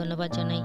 ধন্যবাদ জানাই।